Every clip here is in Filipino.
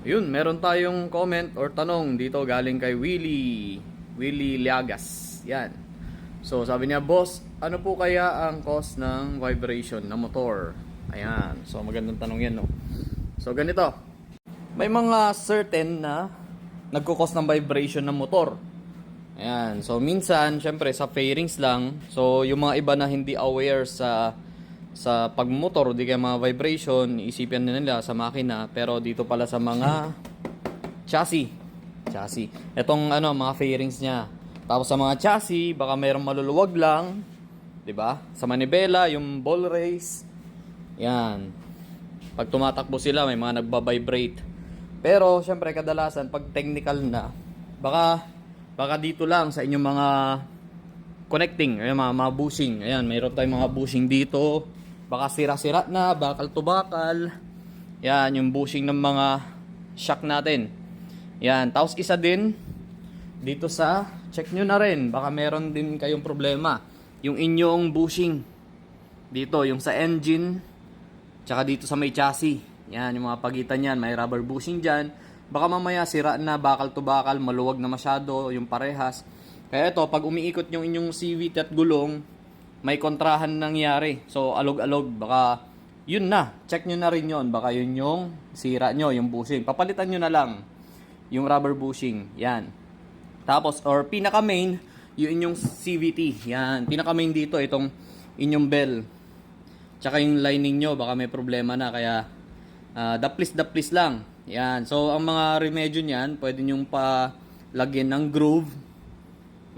Yun, meron tayong comment or tanong dito galing kay Willie. Willie Liagas. Yan. So, sabi niya, boss, ano po kaya ang cause ng vibration ng motor? Ayan. So, magandang tanong yan, no? So, ganito. May mga certain na nagkukos ng vibration ng motor. Ayan. So, minsan, syempre, sa fairings lang. So, yung mga iba na hindi aware sa sa pagmotor, di kaya mga vibration, isipin na nila sa makina. Pero dito pala sa mga chassis. Chassis. Itong ano, mga fairings niya. Tapos sa mga chassis, baka mayroong maluluwag lang. 'di ba? Sa manibela, yung ball race. Yan. Pag tumatakbo sila, may mga nagba-vibrate. Pero syempre kadalasan pag technical na, baka baka dito lang sa inyong mga connecting, ayan mga, mga bushing. Ayan, mayroon tayong mga bushing dito. Baka sira-sira na, bakal to bakal. Yan, yung bushing ng mga shock natin. Yan, tapos isa din dito sa check nyo na rin. Baka meron din kayong problema. Yung inyong bushing. Dito, yung sa engine. Tsaka dito sa may chassis. Yan, yung mga pagitan yan. May rubber bushing dyan. Baka mamaya sira na, bakal to bakal, maluwag na masyado, yung parehas. Kaya ito, pag umiikot yung inyong CVT at gulong, may kontrahan nangyari. So, alog-alog, baka yun na. Check nyo na rin yun. Baka yun yung sira nyo, yung bushing. Papalitan nyo na lang yung rubber bushing. Yan. Tapos, or pinaka-main, yung inyong CVT. Yan. Pinaka-main dito, itong inyong bell. Tsaka yung lining nyo, baka may problema na. Kaya, uh, daplis-daplis lang. Yan. So, ang mga remedyo niyan, pwede nyong pa lagyan ng groove.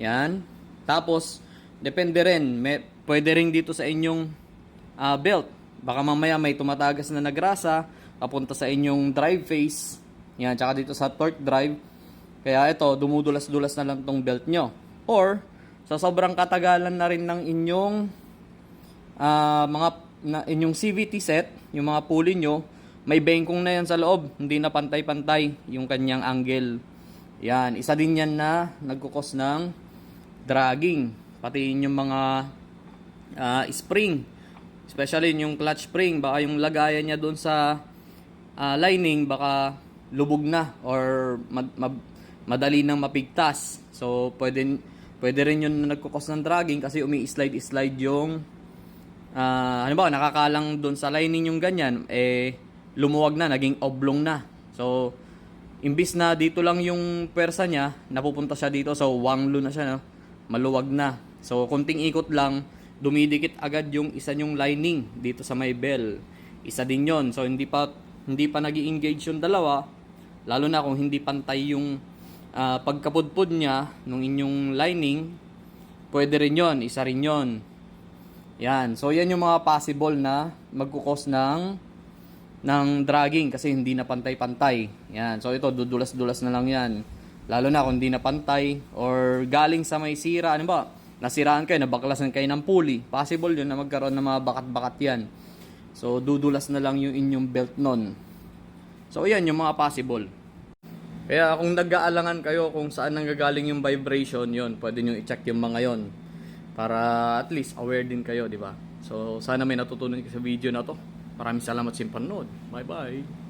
Yan. Tapos, depende rin. May, pwede rin dito sa inyong ah, belt. Baka mamaya may tumatagas na nagrasa, papunta sa inyong drive face. Yan, tsaka dito sa torque drive. Kaya ito, dumudulas-dulas na lang tong belt nyo. Or, sa sobrang katagalan na rin ng inyong ah, mga na, inyong CVT set, yung mga pulley nyo, may bengkong na yan sa loob. Hindi na pantay-pantay yung kanyang angle. Yan, isa din yan na nagkukos ng dragging. Pati yung mga ah, spring. Especially yung clutch spring. Baka yung lagayan niya doon sa ah, lining, baka lubog na or mad- mab- madali nang mapigtas. So, pwede, pwede rin yun na nagkukos ng dragging kasi umi-slide-slide yung ah ano ba, nakakalang doon sa lining yung ganyan, eh, lumuwag na, naging oblong na. So, imbis na dito lang yung pwersa niya, napupunta siya dito, so wanglo na siya, no? maluwag na. So, kunting ikot lang, dumidikit agad yung isa yung lining dito sa may bell. Isa din yon So, hindi pa, hindi pa nag engage yung dalawa, lalo na kung hindi pantay yung ah, pagkapudpud niya nung inyong lining, pwede rin yon isa rin yon yan. So, yan yung mga possible na magkukos ng ng dragging kasi hindi na pantay-pantay. Yan. So, ito, dudulas-dulas na lang yan. Lalo na kung hindi na pantay or galing sa may sira. Ano ba? Nasiraan kayo, nabaklasan kayo ng pulley. Possible yun na magkaroon ng mga bakat-bakat yan. So, dudulas na lang yung inyong belt nun. So, yan yung mga possible. Kaya kung nag-aalangan kayo kung saan nanggagaling yung vibration, yon pwede nyo i-check yung mga yon para at least aware din kayo, di ba? So, sana may natutunan kayo sa video na to. Maraming salamat sa panonood. Bye-bye!